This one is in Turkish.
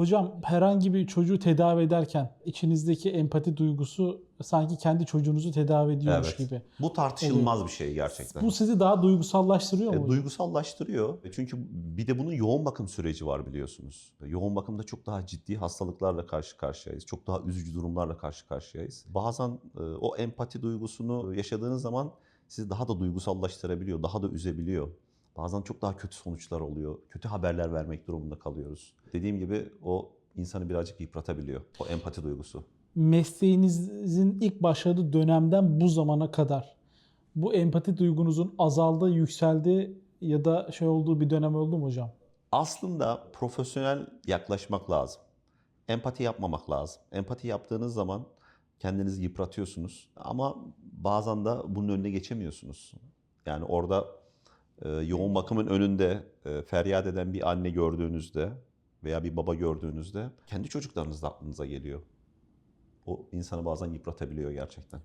Hocam herhangi bir çocuğu tedavi ederken içinizdeki empati duygusu sanki kendi çocuğunuzu tedavi ediyormuş Evet. gibi. Bu tartışılmaz bir şey gerçekten. Bu sizi daha duygusallaştırıyor mu? E, hocam? duygusallaştırıyor. E, Çünkü bir de bunun yoğun bakım süreci var biliyorsunuz. E, Yoğun bakımda çok daha ciddi hastalıklarla karşı karşıyayız. Çok daha üzücü durumlarla karşı karşıyayız. Bazen e, o empati duygusunu yaşadığınız zaman sizi daha da duygusallaştırabiliyor, daha da üzebiliyor. Bazen çok daha kötü sonuçlar oluyor. Kötü haberler vermek durumunda kalıyoruz. Dediğim gibi o insanı birazcık yıpratabiliyor. O empati duygusu. Mesleğinizin ilk başladığı dönemden bu zamana kadar bu empati duygunuzun azaldığı, yükseldiği ya da şey olduğu bir dönem oldu mu hocam? Aslında profesyonel yaklaşmak lazım. Empati yapmamak lazım. Empati yaptığınız zaman kendinizi yıpratıyorsunuz ama bazen de bunun önüne geçemiyorsunuz. Yani orada yoğun bakımın önünde e, feryat eden bir anne gördüğünüzde veya bir baba gördüğünüzde kendi çocuklarınız da aklınıza geliyor. O insanı bazen yıpratabiliyor gerçekten.